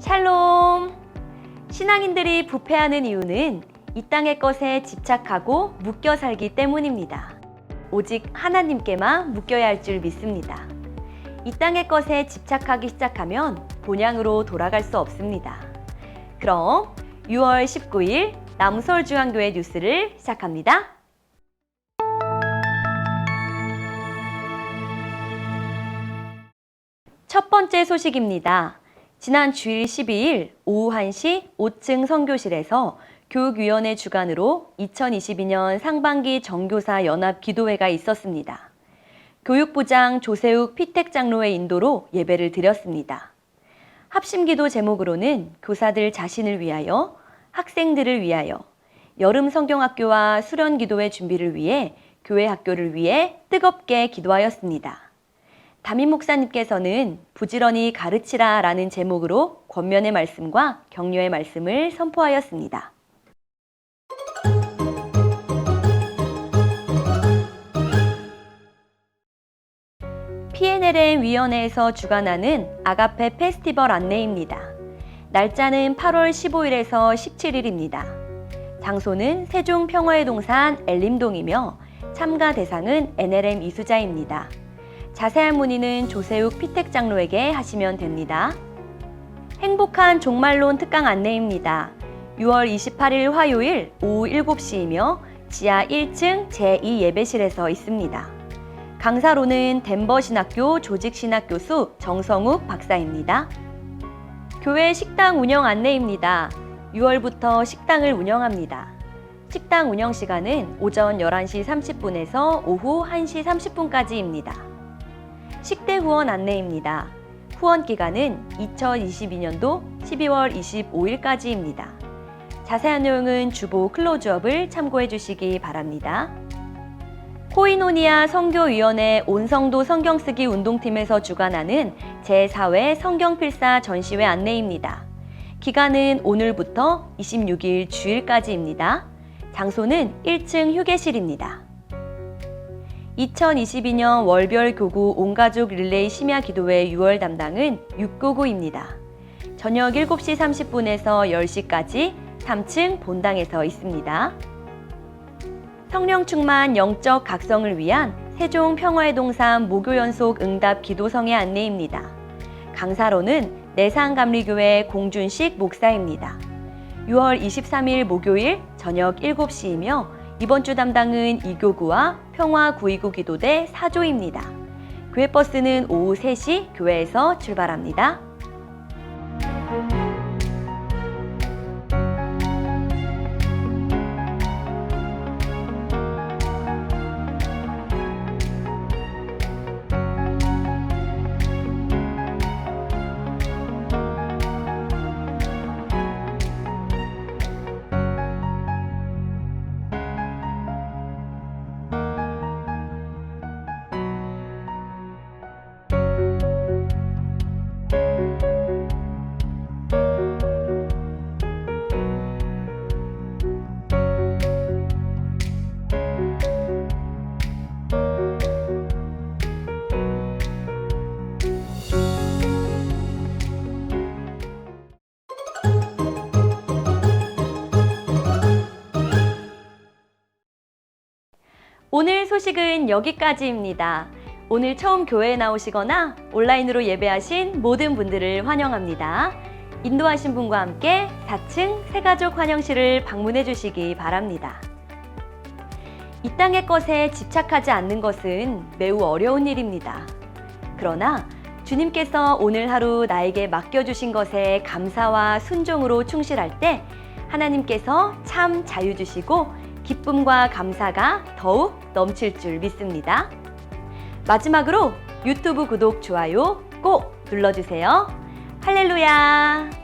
샬롬! 신앙인들이 부패하는 이유는 이 땅의 것에 집착하고 묶여 살기 때문입니다. 오직 하나님께만 묶여야 할 줄 믿습니다. 이 땅의 것에 집착하기 시작하면 본향으로 돌아갈 수 없습니다. 그럼 6월 19일 남서울중앙교회 뉴스를 시작합니다. 첫 번째 소식입니다. 지난 주일 12일 오후 1시 5층 선교실에서 교육위원회 주관으로 2022년 상반기 정교사 연합 기도회가 있었습니다. 교육부장 조세욱 피택 장로의 인도로 예배를 드렸습니다. 합심 기도 제목으로는 교사들 자신을 위하여, 학생들을 위하여, 여름 성경학교와 수련 기도회 준비를 위해 교회 학교를 위해 뜨겁게 기도하였습니다. 담임 목사님께서는 부지런히 가르치라 라는 제목으로 권면의 말씀과 격려의 말씀을 선포하였습니다. PNLM 위원회에서 주관하는 아가페 페스티벌 안내입니다. 날짜는 8월 15일에서 17일입니다. 장소는 세종 평화의 동산 엘림동이며 참가 대상은 NLM 이수자입니다. 자세한 문의는 조세욱 피택 장로에게 하시면 됩니다. 행복한 종말론 특강 안내입니다. 6월 28일 화요일 오후 7시이며 지하 1층 제2 예배실에서 있습니다. 강사로는 덴버 신학교 조직 신학 교수 정성욱 박사입니다. 교회 식당 운영 안내입니다. 6월부터 식당을 운영합니다. 식당 운영 시간은 오전 11시 30분에서 오후 1시 30분까지입니다. 식대 후원 안내입니다. 후원 기간은 2022년도 12월 25일까지입니다. 자세한 내용은 주보 클로즈업을 참고해 주시기 바랍니다. 코이노니아 성교위원회 온성도 성경쓰기 운동팀에서 주관하는 제4회 성경필사 전시회 안내입니다. 기간은 오늘부터 26일 주일까지입니다. 장소는 1층 휴게실입니다. 2022년 월별 교구 온가족 릴레이 심야 기도회 6월 담당은 699입니다. 저녁 7시 30분에서 10시까지 3층 본당에서 있습니다. 성령 충만 영적 각성을 위한 세종 평화의 동산 모교 연속 응답 기도성의 안내입니다. 강사로는 내상감리교회 공준식 목사입니다. 6월 23일 목요일 저녁 7시이며 이번 주 담당은 이교구와 평화구이구 기도대 사조입니다. 교회 버스는 오후 3시 교회에서 출발합니다. 오늘 소식은 여기까지입니다. 오늘 처음 교회에 나오시거나 온라인으로 예배하신 모든 분들을 환영합니다. 인도하신 분과 함께 4층 새가족 환영실을 방문해 주시기 바랍니다. 이 땅의 것에 집착하지 않는 것은 매우 어려운 일입니다. 그러나 주님께서 오늘 하루 나에게 맡겨주신 것에 감사와 순종으로 충실할 때 하나님께서 참 자유 주시고 기쁨과 감사가 더욱 넘칠 줄 믿습니다. 마지막으로 유튜브 구독, 좋아요 꼭 눌러주세요. 할렐루야!